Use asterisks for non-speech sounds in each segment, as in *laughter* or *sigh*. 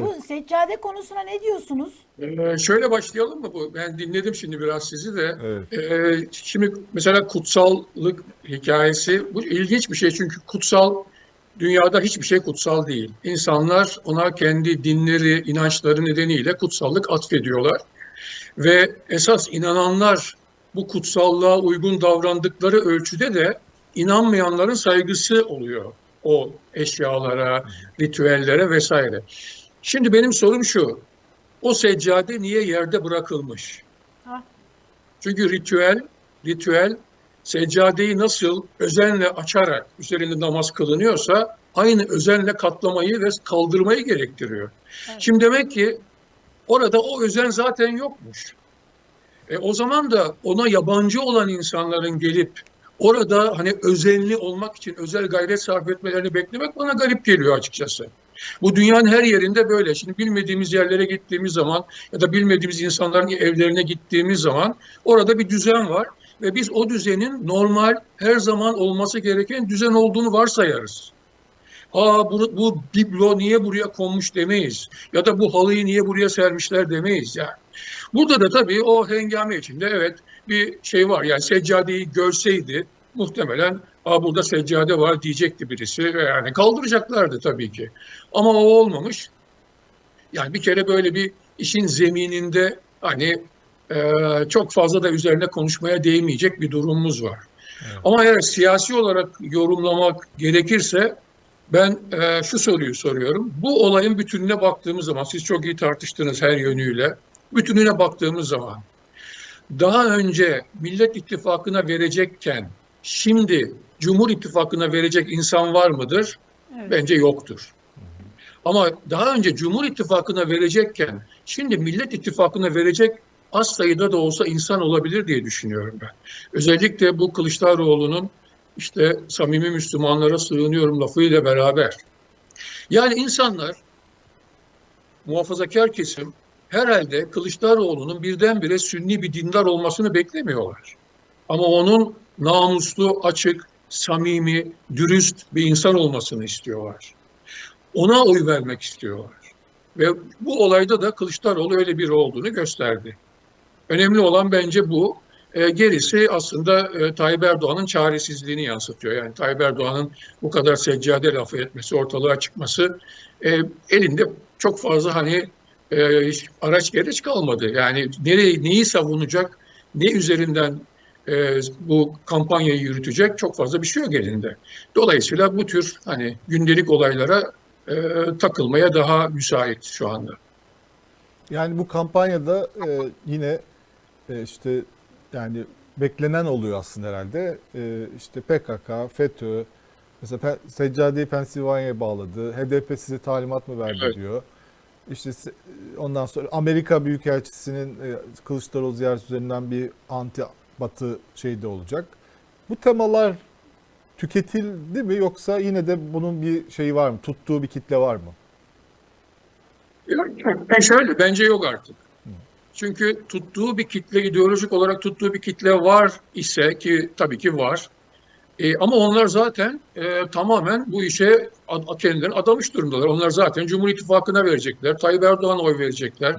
Bu seccade konusuna ne diyorsunuz? Ee, şöyle başlayalım mı bu? Ben dinledim şimdi biraz sizi de. Evet. Ee, şimdi mesela kutsallık hikayesi bu ilginç bir şey çünkü kutsal dünyada hiçbir şey kutsal değil. İnsanlar ona kendi dinleri, inançları nedeniyle kutsallık atfediyorlar. Ve esas inananlar bu kutsallığa uygun davrandıkları ölçüde de inanmayanların saygısı oluyor o eşyalara, ritüellere vesaire. Şimdi benim sorum şu. O seccade niye yerde bırakılmış? Ha. Çünkü ritüel, ritüel seccadeyi nasıl özenle açarak üzerinde namaz kılınıyorsa aynı özenle katlamayı ve kaldırmayı gerektiriyor. Evet. Şimdi demek ki orada o özen zaten yokmuş. E, o zaman da ona yabancı olan insanların gelip orada hani özenli olmak için özel gayret sarf etmelerini beklemek bana garip geliyor açıkçası. Bu dünyanın her yerinde böyle. Şimdi bilmediğimiz yerlere gittiğimiz zaman ya da bilmediğimiz insanların evlerine gittiğimiz zaman orada bir düzen var ve biz o düzenin normal her zaman olması gereken düzen olduğunu varsayarız. Aa bu, bu biblo niye buraya konmuş demeyiz. Ya da bu halıyı niye buraya sermişler demeyiz yani. Burada da tabii o hengame içinde evet bir şey var. Yani seccadeyi görseydi muhtemelen Aa, burada seccade var diyecekti birisi yani kaldıracaklardı tabii ki. Ama o olmamış. Yani bir kere böyle bir işin zemininde hani e, çok fazla da üzerine konuşmaya değmeyecek bir durumumuz var. Evet. Ama eğer siyasi olarak yorumlamak gerekirse ben e, şu soruyu soruyorum. Bu olayın bütününe baktığımız zaman, siz çok iyi tartıştınız her yönüyle. Bütününe baktığımız zaman, daha önce Millet İttifakı'na verecekken, şimdi Cumhur İttifakı'na verecek insan var mıdır? Evet. Bence yoktur. Ama daha önce Cumhur İttifakı'na verecekken, şimdi Millet İttifakı'na verecek az sayıda da olsa insan olabilir diye düşünüyorum ben. Özellikle bu Kılıçdaroğlu'nun işte samimi Müslümanlara sığınıyorum lafıyla beraber. Yani insanlar, muhafazakar kesim herhalde Kılıçdaroğlu'nun birdenbire sünni bir dindar olmasını beklemiyorlar. Ama onun namuslu, açık, samimi, dürüst bir insan olmasını istiyorlar. Ona oy vermek istiyorlar. Ve bu olayda da Kılıçdaroğlu öyle biri olduğunu gösterdi. Önemli olan bence bu. E, gerisi aslında e, Tayyip Erdoğan'ın çaresizliğini yansıtıyor. Yani Tayyip Erdoğan'ın bu kadar seccade lafı etmesi, ortalığa çıkması e, elinde çok fazla hani e, araç gereç kalmadı. Yani nereyi, neyi savunacak, ne üzerinden e, bu kampanyayı yürütecek çok fazla bir şey yok elinde. Dolayısıyla bu tür hani gündelik olaylara e, takılmaya daha müsait şu anda. Yani bu kampanyada e, yine e, işte yani beklenen oluyor aslında herhalde. E, işte PKK, FETÖ, mesela Seccade'yi Pensilvanya'ya bağladı. HDP size talimat mı verdi Evet. diyor. İşte ondan sonra Amerika Büyükelçisi'nin e, Kılıçdaroğlu ziyareti üzerinden bir anti batı şeyi de olacak. Bu temalar tüketildi mi yoksa yine de bunun bir şeyi var mı? Tuttuğu bir kitle var mı? Yani şöyle bence yok artık. Çünkü tuttuğu bir kitle, ideolojik olarak tuttuğu bir kitle var ise ki tabii ki var. E, ama onlar zaten e, tamamen bu işe ad, kendilerini adamış durumdalar. Onlar zaten Cumhur İttifakı'na verecekler, Tayyip Erdoğan'a oy verecekler.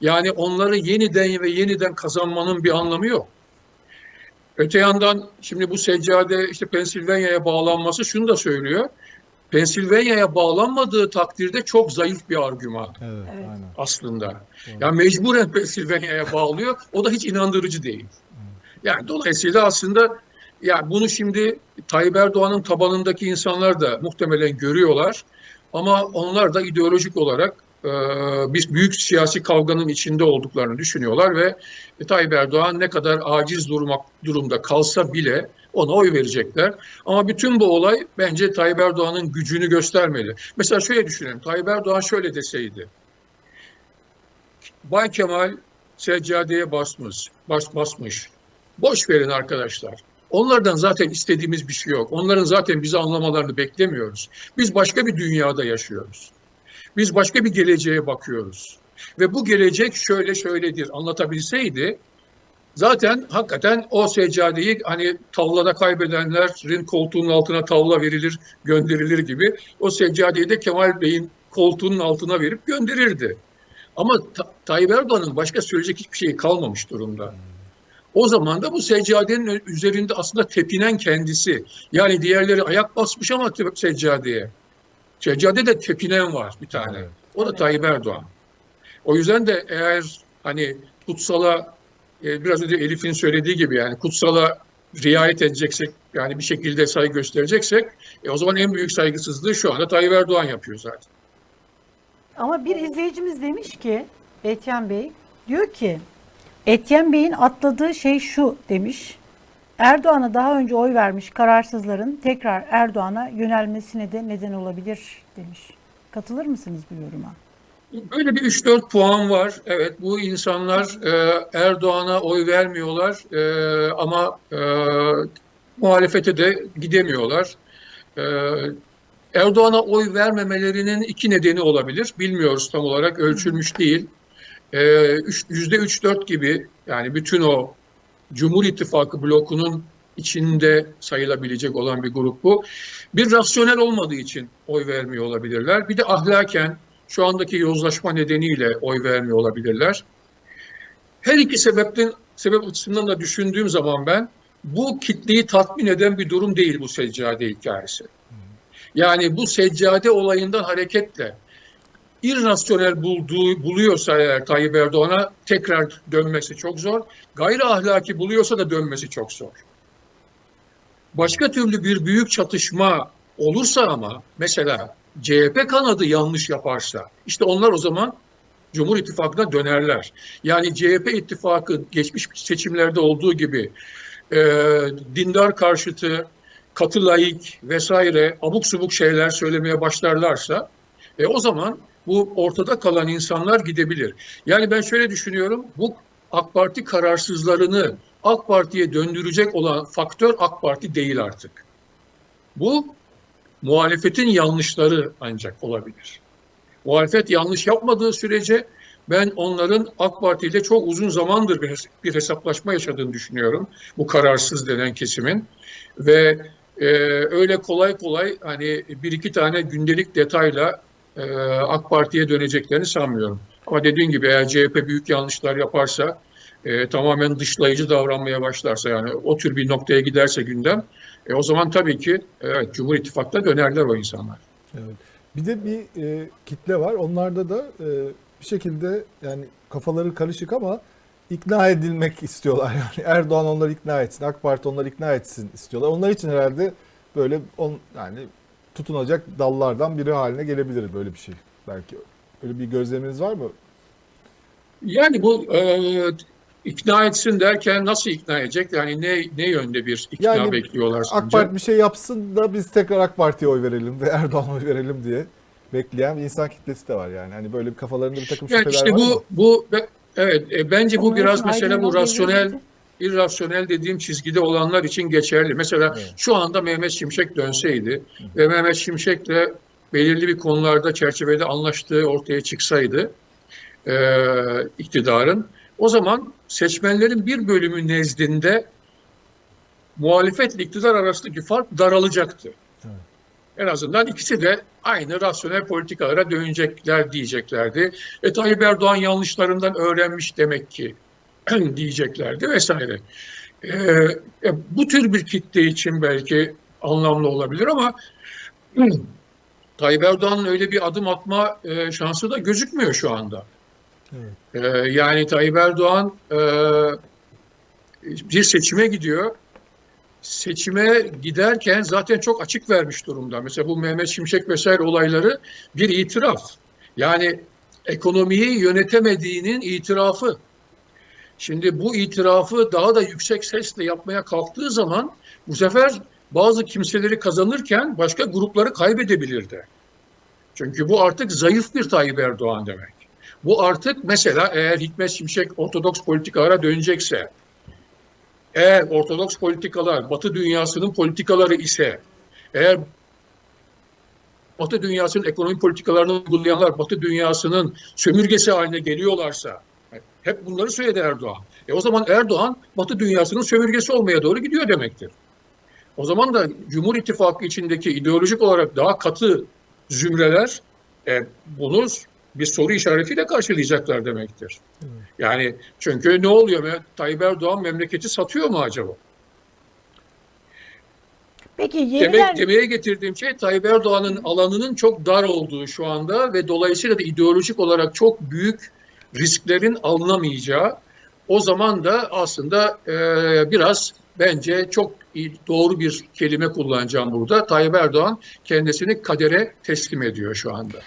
Yani onları yeniden ve yeniden kazanmanın bir anlamı yok. Öte yandan şimdi bu seccade işte Pensilvanya'ya bağlanması şunu da söylüyor. Pensilvanya'ya bağlanmadığı takdirde çok zayıf bir argüman Evet, aslında. Ya mecburen Pensilvanya'ya bağlıyor. O da hiç inandırıcı değil. Yani dolayısıyla aslında ya bunu şimdi Tayyip Erdoğan'ın tabanındaki insanlar da muhtemelen görüyorlar. Ama onlar da ideolojik olarak e, biz büyük siyasi kavganın içinde olduklarını düşünüyorlar ve Tayyip Erdoğan ne kadar aciz durmak durumda kalsa bile ona oy verecekler. Ama bütün bu olay bence Tayyip Erdoğan'ın gücünü göstermeli. Mesela şöyle düşünelim. Tayyip Erdoğan şöyle deseydi. Bay Kemal seccadeye basmış, bas, basmış. Boş verin arkadaşlar. Onlardan zaten istediğimiz bir şey yok. Onların zaten bizi anlamalarını beklemiyoruz. Biz başka bir dünyada yaşıyoruz. Biz başka bir geleceğe bakıyoruz. Ve bu gelecek şöyle şöyledir anlatabilseydi zaten hakikaten o seccadeyi hani tavlada kaybedenlerin koltuğunun altına tavla verilir, gönderilir gibi o seccadeyi de Kemal Bey'in koltuğunun altına verip gönderirdi. Ama Ta- Tayyip Erdoğan'ın başka söyleyecek hiçbir şeyi kalmamış durumda. O zaman da bu seccadenin üzerinde aslında tepinen kendisi. Yani diğerleri ayak basmış ama seccadeye. Seccade de tepinen var bir tane. Evet. O da Evet. Tayyip Erdoğan. O yüzden de eğer hani kutsala e, biraz önce Elif'in söylediği gibi yani kutsala riayet edeceksek yani bir şekilde saygı göstereceksek e, o zaman en büyük saygısızlığı şu anda Tayyip Erdoğan yapıyor zaten. Ama bir izleyicimiz demiş ki Etyen Bey diyor ki Etyen Bey'in atladığı şey şu demiş. Erdoğan'a daha önce oy vermiş kararsızların tekrar Erdoğan'a yönelmesine de neden olabilir demiş. Katılır mısınız bu yoruma? Böyle bir 3-4 puan var. Evet bu insanlar e, Erdoğan'a oy vermiyorlar e, ama e, muhalefete de gidemiyorlar. E, Erdoğan'a oy vermemelerinin iki nedeni olabilir. Bilmiyoruz tam olarak ölçülmüş değil. E, üç- Yüzde 3-4 gibi yani bütün o Cumhur İttifakı blokunun içinde sayılabilecek olan bir grup bu. Bir rasyonel olmadığı için oy vermiyor olabilirler. Bir de ahlaken şu andaki yozlaşma nedeniyle oy vermiyor olabilirler. Her iki sebepten sebep açısından da düşündüğüm zaman ben bu kitleyi tatmin eden bir durum değil bu seccade hikayesi. Yani bu seccade olayından hareketle irrasyonel bulduğu, buluyorsa eğer Tayyip Erdoğan'a tekrar dönmesi çok zor. Gayri ahlaki buluyorsa da dönmesi çok zor. Başka türlü bir büyük çatışma olursa ama mesela CHP kanadı yanlış yaparsa işte onlar o zaman Cumhur İttifakı'na dönerler. Yani CHP ittifakı geçmiş seçimlerde olduğu gibi e, dindar karşıtı, katı laik vesaire abuk subuk şeyler söylemeye başlarlarsa e, o zaman bu ortada kalan insanlar gidebilir. Yani ben şöyle düşünüyorum. Bu AK Parti kararsızlarını AK Parti'ye döndürecek olan faktör AK Parti değil artık. Bu muhalefetin yanlışları ancak olabilir. Muhalefet yanlış yapmadığı sürece ben onların AK Parti ile çok uzun zamandır bir, hes- bir hesaplaşma yaşadığını düşünüyorum. Bu kararsız denen kesimin ve e, öyle kolay kolay hani bir iki tane gündelik detayla e, AK Parti'ye döneceklerini sanmıyorum. Ama dediğim gibi eğer CHP büyük yanlışlar yaparsa e, tamamen dışlayıcı davranmaya başlarsa yani o tür bir noktaya giderse gündem e, o zaman tabii ki evet Cumhur İttifak'ta dönerler o insanlar. Evet. Bir de bir e, kitle var. Onlarda da e, bir şekilde yani kafaları karışık ama ikna edilmek istiyorlar. *laughs* Yani Erdoğan onları ikna etsin, AK Parti onları ikna etsin istiyorlar. Onlar için herhalde böyle on, yani tutunacak dallardan biri haline gelebilir böyle bir şey. Belki öyle bir gözleminiz var mı? Yani bu e, ikna etsin derken nasıl ikna edecek? Yani ne ne yönde bir ikna Yani bekliyorlar AK sence? Parti bir şey yapsın da biz tekrar AK Parti'ye oy verelim ve *laughs* Erdoğan'a oy verelim diye bekleyen bir insan kitlesi de var yani. Hani böyle bir kafalarında bir takım Yani şüpheler işte var bu ama. bu evet e, bence bu Onlar biraz mesela bu rasyonel. İrrasyonel dediğim çizgide olanlar için geçerli. Mesela Evet. şu anda Mehmet Şimşek dönseydi ve Mehmet Şimşek'le belirli bir konularda çerçevede anlaştığı ortaya çıksaydı e, iktidarın o zaman seçmenlerin bir bölümü nezdinde muhalefetle iktidar arasındaki fark daralacaktı. Evet. En azından ikisi de aynı rasyonel politikalara dönecekler diyeceklerdi. E Tayyip Erdoğan yanlışlarından öğrenmiş demek ki *clears throat* diyeceklerdi vesaire. E, e, bu tür bir kitle için belki anlamlı olabilir ama *clears throat* Tayyip Erdoğan'ın öyle bir adım atma e, şansı da gözükmüyor şu anda. Evet. E, yani Tayyip Erdoğan e, bir seçime gidiyor. Seçime giderken zaten çok açık vermiş durumda. Mesela bu Mehmet Şimşek vesaire olayları bir itiraf. Yani ekonomiyi yönetemediğinin itirafı. Şimdi bu itirafı daha da yüksek sesle yapmaya kalktığı zaman bu sefer bazı kimseleri kazanırken başka grupları kaybedebilirdi. Çünkü bu artık zayıf bir Tayyip Erdoğan demek. Bu artık mesela eğer Hikmet Şimşek ortodoks politikalara dönecekse, eğer ortodoks politikalar Batı dünyasının politikaları ise, eğer Batı dünyasının ekonomi politikalarını uygulayanlar Batı dünyasının sömürgesi haline geliyorlarsa, hep bunları söyledi Erdoğan. E o zaman Erdoğan Batı dünyasının sömürgesi olmaya doğru gidiyor demektir. O zaman da Cumhur İttifakı içindeki ideolojik olarak daha katı zümreler E, bunu bir soru işaretiyle karşılayacaklar demektir. Yani çünkü ne oluyor? Tayyip Erdoğan memleketi satıyor mu acaba? Peki yeniden Demek, demeye getirdiğim şey Tayyip Erdoğan'ın alanının çok dar olduğu şu anda ve dolayısıyla da ideolojik olarak çok büyük risklerin alınamayacağı. O zaman da aslında e, biraz bence çok doğru bir kelime kullanacağım burada. Tayyip Erdoğan kendisini kadere teslim ediyor şu anda.